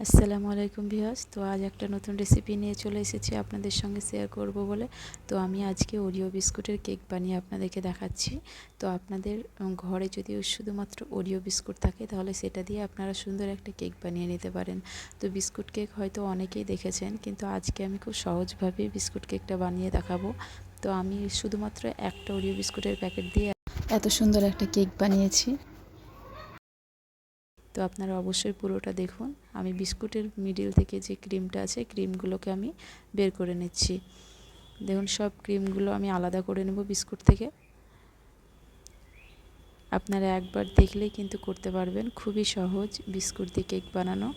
আসসালামু আলাইকুম ভিউয়ার্স। তো আজ একটা নতুন রেসিপি নিয়ে চলে এসেছি আপনাদের সঙ্গে শেয়ার করব বলে। তো আমি আজকে ওরিও বিস্কুটের কেক বানিয়ে আপনাদেরকে দেখাচ্ছি। তো আপনাদের ঘরে যদি শুধুমাত্র ওরিও বিস্কুট থাকে, তাহলে সেটা দিয়ে আপনারা সুন্দর একটা কেক বানিয়ে নিতে পারেন। তো বিস্কুট কেক হয়তো অনেকেই দেখেছেন, কিন্তু আজকে আমি খুব সহজভাবে বিস্কুট কেকটা বানিয়ে দেখাবো। তো আমি শুধুমাত্র একটা ওরিও বিস্কুটের প্যাকেট দিয়ে এত সুন্দর একটা কেক বানিয়েছি। তো আপনারা অবশ্যই পুরোটা দেখুন। আমি বিস্কুটের মিডিল থেকে যে ক্রিমটা আছে ক্রিমগুলোকে আমি বের করে নিচ্ছি। দেখুন, সব ক্রিমগুলো আমি আলাদা করে নেব বিস্কুট থেকে। আপনারা একবার দেখলেই কিন্তু করতে পারবেন। খুবই সহজ বিস্কুট দিয়ে কেক বানানো।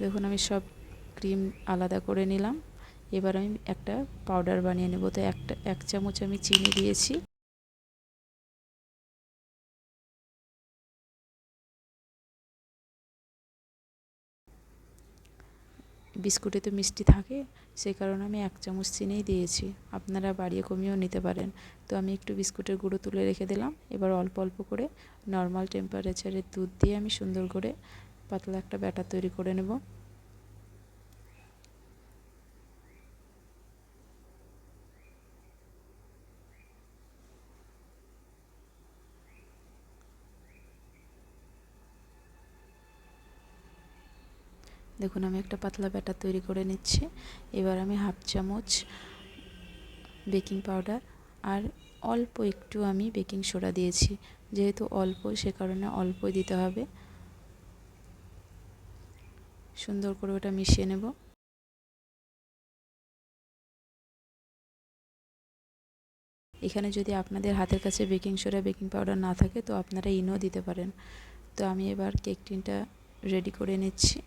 দেখুন, আমি সব ক্রিম আলাদা করে নিলাম। এবার আমি একটা পাউডার বানিয়ে নেব। তো একটা, এক চামচ আমি চিনি দিয়েছি। বিস্কুটে তো মিষ্টি থাকে সেই কারণে আমি এক চামচ চিনিই দিয়েছি। আপনারা বাড়িয়ে কমিয়েও নিতে পারেন। তো আমি একটু বিস্কুটের গুঁড়ো তুলে রেখে দিলাম। এবার অল্প অল্প করে নর্মাল টেম্পারেচারে দুধ দিয়ে আমি সুন্দর করে পাতলা একটা ব্যাটার তৈরি করে নেব। দেখুন, আমি একটা পাতলা ব্যাটার তৈরি করে নিচ্ছি। এবার আমি হাফ চামচ বেকিং পাউডার আর অল্প একটু আমি বেকিং সোডা দিয়েছি। যেহেতু অল্প, সে কারণে অল্পই দিতে হবে। সুন্দর করে ওটা মিশিয়ে নেব। এখানে যদি আপনাদের হাতের কাছে বেকিং সোডা, বেকিং পাউডার না থাকে, তো আপনারা ইনো দিতে পারেন। তো আমি এবার কেক টিনটা রেডি করে নিচ্ছি।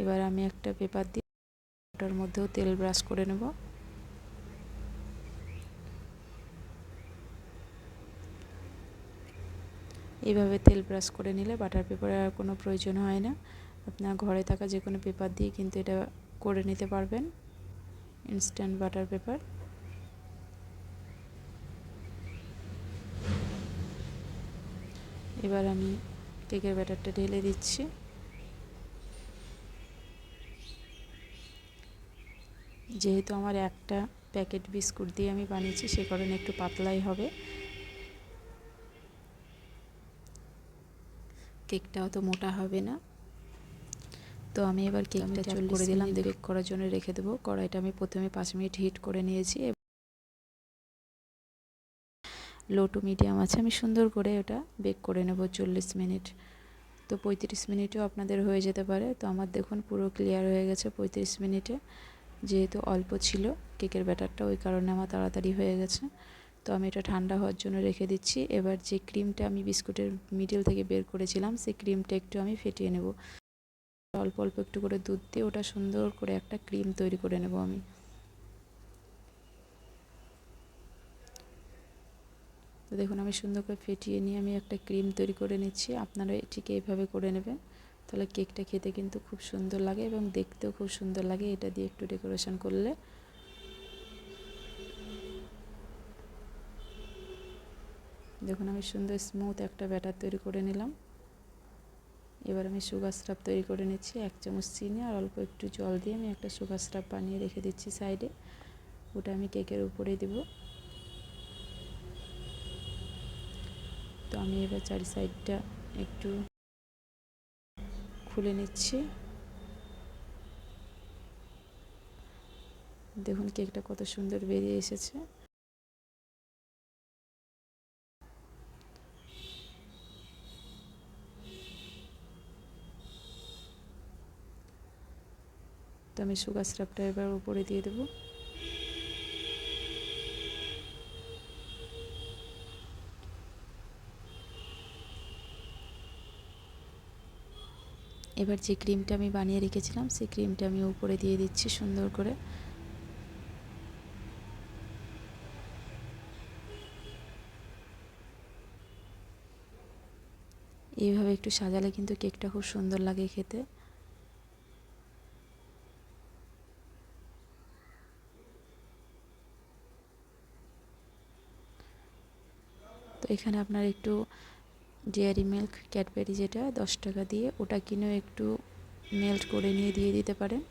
এবার আমি একটা পেপার দিয়ে ওটার মধ্যেও তেল ব্রাশ করে নেব। এইভাবে তেল ব্রাশ করে নিলে বাটার পেপারে আর কোনো প্রয়োজন হয় না। আপনার ঘরে থাকা যে কোনো পেপার দিয়ে কিন্তু এটা করে নিতে পারবেন। Instant butter paper. এবার আমি কেকের ব্যাটারটা ঢেলে দিচ্ছি। যেহেতু আমার একটা প্যাকেট বিস্কুট দিয়ে আমি বানিয়েছি সে কারণে একটু পাতলাই হবে। কেকটাও তো মোটা হবে না। তো আমি এবার কেকটা চাল করে দিলাম বেক করার জন্য রেখে দেবো। কড়াইটা আমি প্রথমে পাঁচ মিনিট হিট করে নিয়েছি। লো টু মিডিয়াম আছে আমি সুন্দর করে ওটা বেক করে নেব চল্লিশ মিনিট। তো পঁয়ত্রিশ মিনিটেও আপনাদের হয়ে যেতে পারে। তো আমার দেখুন পুরো ক্লিয়ার হয়ে গেছে পঁয়ত্রিশ মিনিটে। যেহেতু অল্প ছিল, কেকের ব্যাটারটা ওই কারণে আমার তাড়াতাড়ি হয়ে গেছে। তো আমি এটা ঠান্ডা হওয়ার জন্য রেখে দিচ্ছি। এবার যে ক্রিমটা আমি বিস্কুটের মিডিল থেকে বের করেছিলাম, সেই ক্রিমটা একটু আমি ফেটিয়ে নেব। অল্প অল্প একটু করে দুধ দিয়ে ওটা সুন্দর করে একটা ক্রিম তৈরি করে নেব আমি। তো দেখুন, আমি সুন্দর করে ফেটিয়ে নিয়ে আমি একটা ক্রিম তৈরি করে নিচ্ছি। আপনারা এটিকে এইভাবে করে নেবেন। তাহলে কেকটা খেতে কিন্তু খুব সুন্দর লাগে এবং দেখতেও খুব সুন্দর লাগে। এটা দিয়ে একটু ডেকোরেশন করলে। দেখুন, আমি সুন্দর স্মুথ একটা ব্যাটার তৈরি করে নিলাম। এবার আমি সুগার স্রাপ তৈরি করে নিচ্ছি, এক চামচ চিনি আর অল্প একটু জল দিয়ে আমি একটা সুগার স্রাপ বানিয়ে রেখে দিচ্ছি সাইডে ওটা আমি কেকের উপরে দেব। তো আমি এবার চারি সাইডটা একটু খুলে নিচ্ছি। দেখুন কেকটা কত সুন্দর বেরিয়ে এসেছে। তো আমি সুগার স্রাপটা এবার উপরে দিয়ে দেবো। এবার যে ক্রিমটা আমি বানিয়ে রেখেছিলাম, সেই ক্রিমটা আমি উপরে দিয়ে দিচ্ছি সুন্দর করে। এইভাবে একটু সাজালে কিন্তু কেকটা খুব সুন্দর লাগে খেতে। তো এখানে আপনার একটু ডেয়ারি মিল্ক ক্যাডবেরি যেটা, দশ টাকা দিয়ে, ওটা কিনেও একটু মেল্ট করে নিয়ে দিয়ে দিতে পারেন।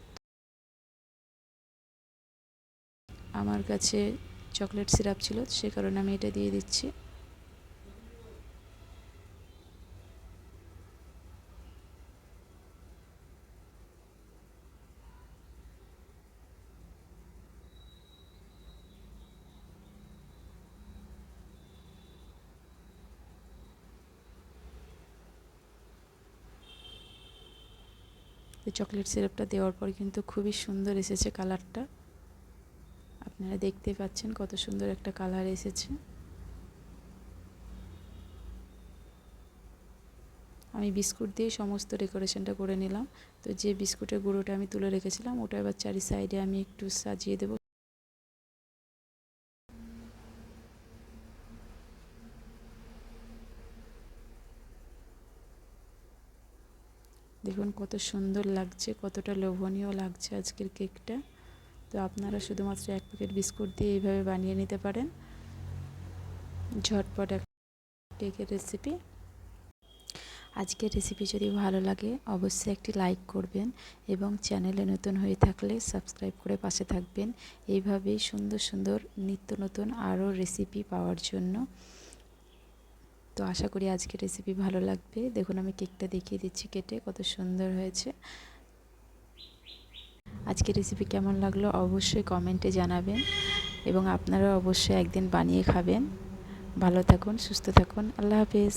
আমার কাছে চকলেট সিরাপ ছিল, সে কারণে আমি এটা দিয়ে দিচ্ছি। তো চকলেট সিরাপটা দেওয়ার পর কিন্তু খুবই সুন্দর এসেছে কালারটা আপনারা দেখতে পাচ্ছেন কত সুন্দর একটা কালার এসেছে। আমি বিস্কুট দিয়ে সমস্ত ডেকোরেশনটা করে নিলাম। তো যে বিস্কুটের গুঁড়োটা আমি তুলে রেখেছিলাম, ওটা এবার চারি সাইডে আমি একটু সাজিয়ে দেবো। দেখুন কত সুন্দর লাগছে, কতটা লোভনীয় লাগছে আজকের কেকটা। তো আপনারা শুধুমাত্র এক প্যাকেট বিস্কুট দিয়ে এইভাবে বানিয়ে নিতে পারেন। ঝটপট এক কেকের রেসিপি। আজকের রেসিপি যদি ভালো লাগে, অবশ্যই একটি লাইক করবেন এবং চ্যানেলে নতুন হয়ে থাকলে সাবস্ক্রাইব করে পাশে থাকবেন। এইভাবেই সুন্দর সুন্দর নিত্য নতুন আরও রেসিপি পাওয়ার জন্য। তো আশা করি আজকে রেসিপি ভালো লাগবে। দেখুন, আমি কেকটা দেখিয়ে দিচ্ছি কেটে, কত সুন্দর হয়েছে। আজকে রেসিপি কেমন লাগল অবশ্যই কমেন্টে জানাবেন এবং আপনারা অবশ্যই একদিন বানিয়ে খাবেন। ভালো থাকুন, সুস্থ থাকুন। আল্লাহ হাফেজ।